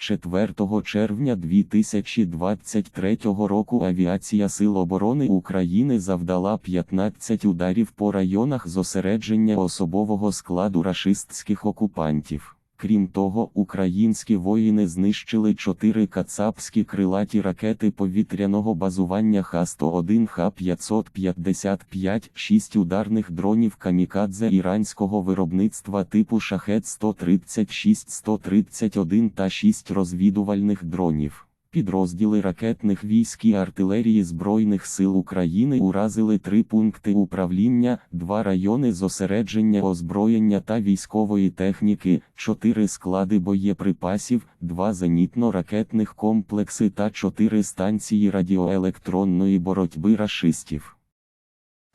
4 червня 2023 року Авіація Сил оборони України завдала 15 ударів по районах зосередження особового складу рашистських окупантів. Крім того, українські воїни знищили чотири кацапські крилаті ракети повітряного базування Х-101, Х-555, 6 ударних дронів камікадзе іранського виробництва типу Шахет-136-131 та шість розвідувальних дронів. Підрозділи ракетних військ і артилерії Збройних сил України уразили три пункти управління, два райони зосередження озброєння та військової техніки, чотири склади боєприпасів, два зенітно-ракетних комплекси та чотири станції радіоелектронної боротьби рашистів.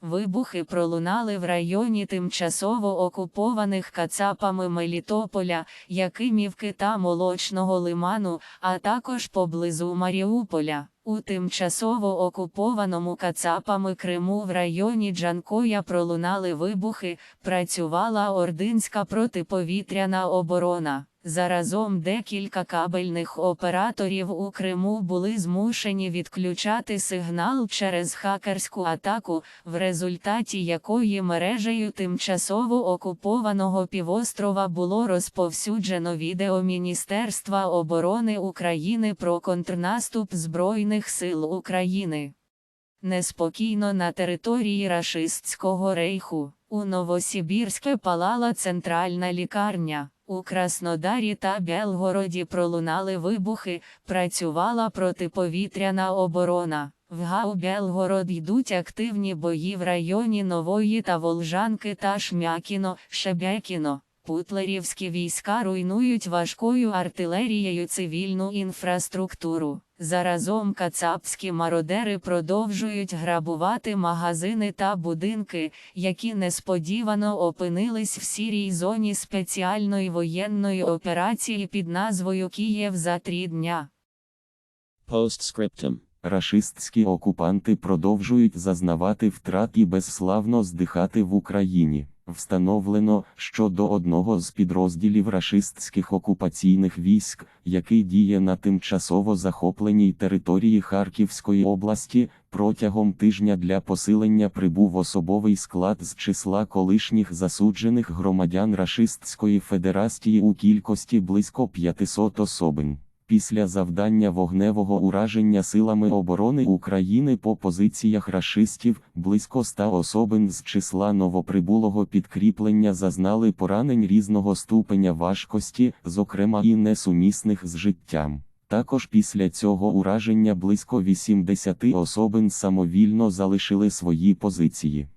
Вибухи пролунали в районі тимчасово окупованих кацапами Мелітополя, Якимівки та Молочного лиману, а також поблизу Маріуполя. У тимчасово окупованому кацапами Криму в районі Джанкоя пролунали вибухи, працювала ординська протиповітряна оборона. Заразом декілька кабельних операторів у Криму були змушені відключати сигнал через хакерську атаку, в результаті якої мережею тимчасово окупованого півострова було розповсюджено відео Міністерства оборони України про контрнаступ Збройних сил України. Неспокійно на території рашистського рейху. У Новосибірське палала центральна лікарня. У Краснодарі та Белгороді пролунали вибухи, працювала протиповітряна оборона. В ГАУ Белгород йдуть активні бої в районі Нової та Волжанки та Шмякіно, Шебекіно. Путлерівські війська руйнують важкою артилерією цивільну інфраструктуру. Заразом кацапські мародери продовжують грабувати магазини та будинки, які несподівано опинились в сірій зоні спеціальної воєнної операції під назвою Київ за три дня. Postscriptum. Рашистські окупанти продовжують зазнавати втрат і безславно здихати в Україні. Встановлено, що до одного з підрозділів рашистських окупаційних військ, який діє на тимчасово захопленій території Харківської області, протягом тижня для посилення прибув особовий склад з числа колишніх засуджених громадян Рашистської Федерації у кількості близько 500 особин. Після завдання вогневого ураження силами оборони України по позиціях рашистів, близько ста особин з числа новоприбулого підкріплення зазнали поранень різного ступеня важкості, зокрема і несумісних з життям. Також після цього ураження близько 80 особин самовільно залишили свої позиції.